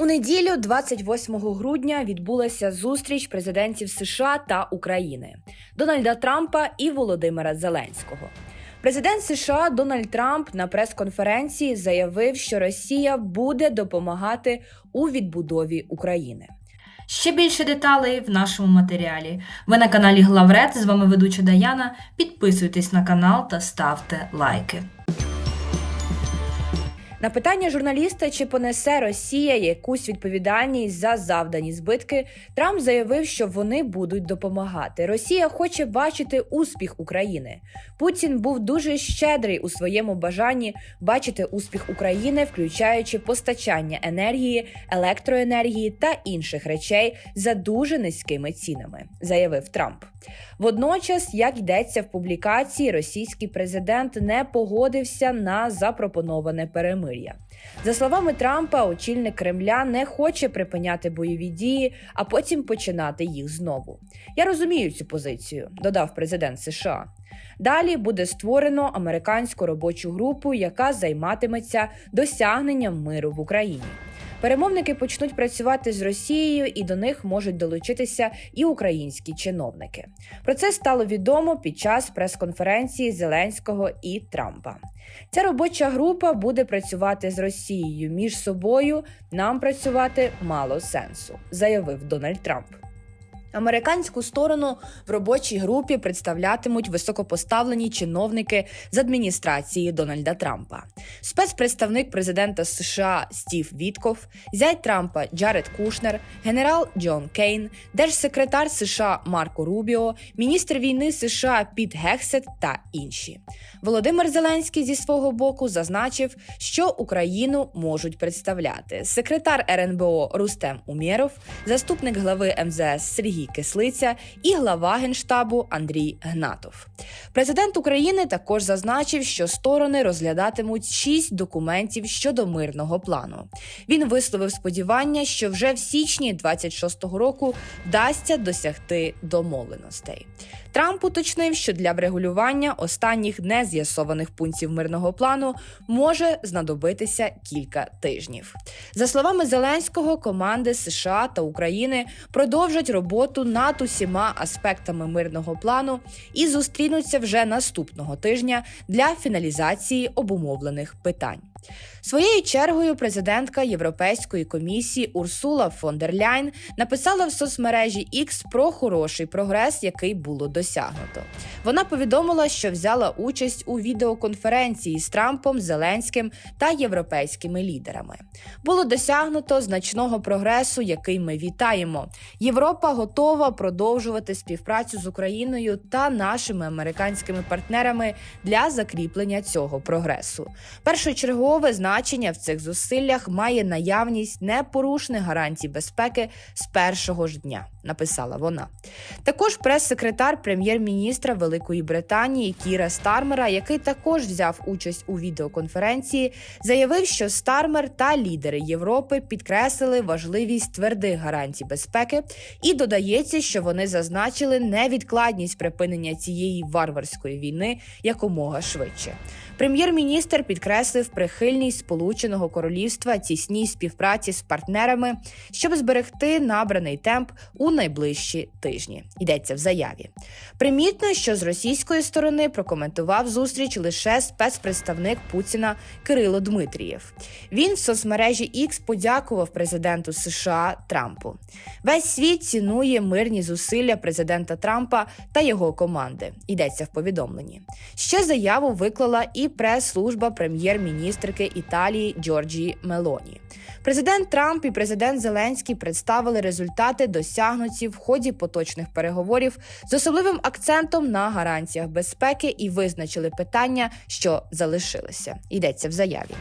У неділю, 28 грудня, відбулася зустріч президентів США та України Дональда Трампа і Володимира Зеленського. Президент США Дональд Трамп на прес-конференції заявив, що Росія буде допомагати у відбудові України. Ще більше деталей в нашому матеріалі. Ви на каналі Главред. З вами ведуча Даяна. Підписуйтесь на канал та ставте лайки. На питання журналіста, чи понесе Росія якусь відповідальність за завдані збитки, Трамп заявив, що вони будуть допомагати. Росія хоче бачити успіх України. Путін був дуже щедрий у своєму бажанні бачити успіх України, включаючи постачання енергії, електроенергії та інших речей за дуже низькими цінами, заявив Трамп. Водночас, як йдеться в публікації, російський президент не погодився на запропоноване перемир'я. За словами Трампа, очільник Кремля не хоче припиняти бойові дії, а потім починати їх знову. Я розумію цю позицію, додав президент США. Далі буде створено американську робочу групу, яка займатиметься досягненням миру в Україні. Перемовники почнуть працювати з Росією, і до них можуть долучитися і українські чиновники. Про це стало відомо під час прес-конференції Зеленського і Трампа. Ця робоча група буде працювати з Росією між собою. Нам працювати мало сенсу, заявив Дональд Трамп. Американську сторону в робочій групі представлятимуть високопоставлені чиновники з адміністрації Дональда Трампа, спецпредставник президента США Стів Вітков, зять Трампа Джаред Кушнер, генерал Джон Кейн, держсекретар США Марко Рубіо, міністр війни США Піт Гексет та інші. Володимир Зеленський зі свого боку зазначив, що Україну можуть представляти секретар РНБО Рустем Умєров, заступник глави МЗС Сергій Кислиця і глава генштабу Андрій Гнатов. Президент України також зазначив, що сторони розглядатимуть шість документів щодо мирного плану. Він висловив сподівання, що вже в січні 26-го року вдасться досягти домовленостей. Трамп уточнив, що для врегулювання останніх нез'ясованих пунктів мирного плану може знадобитися кілька тижнів. За словами Зеленського, команди США та України продовжать роботу над усіма аспектами мирного плану і зустрінуться вже наступного тижня для фіналізації обумовлених питань. Своєю чергою президентка Європейської комісії Урсула фон дер Ляйн написала в соцмережі X про хороший прогрес, який було досягнуто. Вона повідомила, що взяла участь у відеоконференції з Трампом, Зеленським та європейськими лідерами. Було досягнуто значного прогресу, який ми вітаємо. Європа готова продовжувати співпрацю з Україною та нашими американськими партнерами для закріплення цього прогресу. Першочергове значення в цих зусиллях має наявність непорушних гарантій безпеки з першого ж дня, написала вона. Також прес-секретар прем'єр-міністра Великої Британії Кіра Стармера, який також взяв участь у відеоконференції, заявив, що Стармер та лідери Європи підкреслили важливість твердих гарантій безпеки, і додається, що вони зазначили невідкладність припинення цієї варварської війни якомога швидше. Прем'єр-міністр підкреслив прихильність Сполученого Королівства тісній співпраці з партнерами, щоб зберегти набраний темп у найближчі тижні. Йдеться в заяві. Примітно, що з російської сторони прокоментував зустріч лише спецпредставник Путіна Кирило Дмитрієв. Він в соцмережі X подякував президенту США Трампу. Весь світ цінує мирні зусилля президента Трампа та його команди. Йдеться в повідомленні. Ще заяву виклала і прес-служба прем'єр-міністрки Італії Джорджії Мелоні. Президент Трамп і президент Зеленський представили результати, досягнуті в ході поточних переговорів з особливим акцентом на гарантіях безпеки і визначили питання, що залишилися. Йдеться в заяві.